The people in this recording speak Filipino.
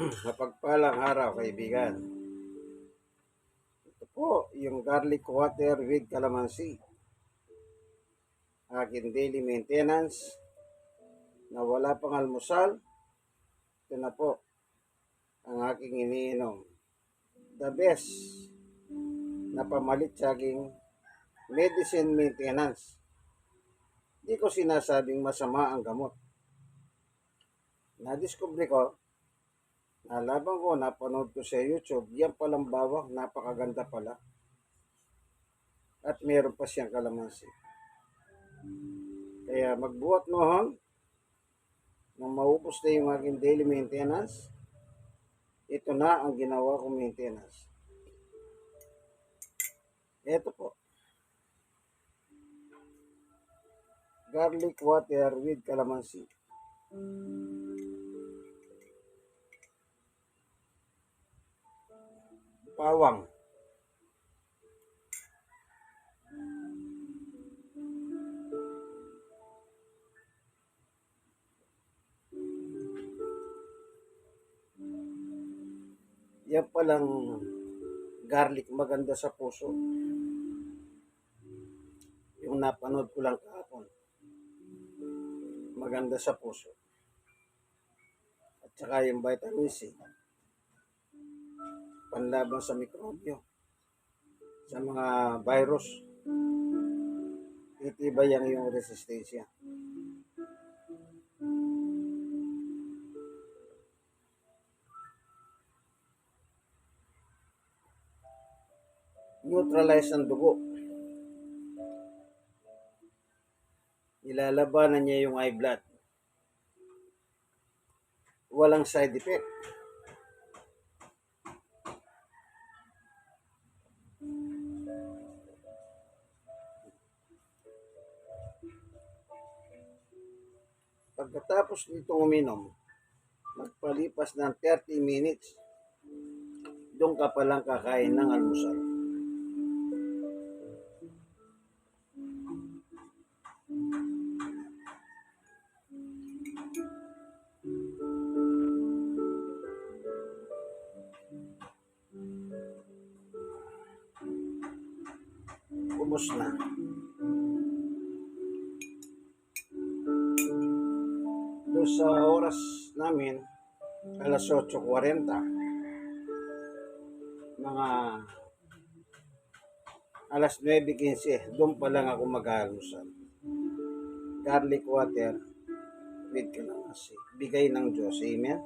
Mapagpalang araw, kaibigan. Ito po, yung garlic water with calamansi. Akin daily maintenance na wala pang almusal. Ito na po ang aking iniinom. The best na pamalit sa aking medicine maintenance. Hindi ko sinasabing masama ang gamot. Na-discover ko Nalaban ko, napanood ko sa YouTube, yan palang bawang, napakaganda pala. At meron pa siyang kalamansi. Kaya magbuhat noon, nang maubos na yung aking daily maintenance, ito na ang ginawa kong maintenance. Ito po. Garlic water with calamansi. Pawang. Yan palang garlic maganda sa puso. Yung napanood ko lang kahapon. Maganda sa puso. At saka yung vitamin C panlaban sa mikrobyo, sa mga virus. Itibay ang iyong resistensya. Neutralize ang dugo. Ilalabanan niya yung high blood. Walang side effect. Pagkatapos nitong uminom, magpalipas ng 30 minutes, doon ka palang kakain ng almusal. Ubus na. Doon sa oras namin, alas 8.40, mga alas 9.15, doon pa lang ako mag-aalmusal. Garlic water with calamansi. Bigay ng Diyos. Amen?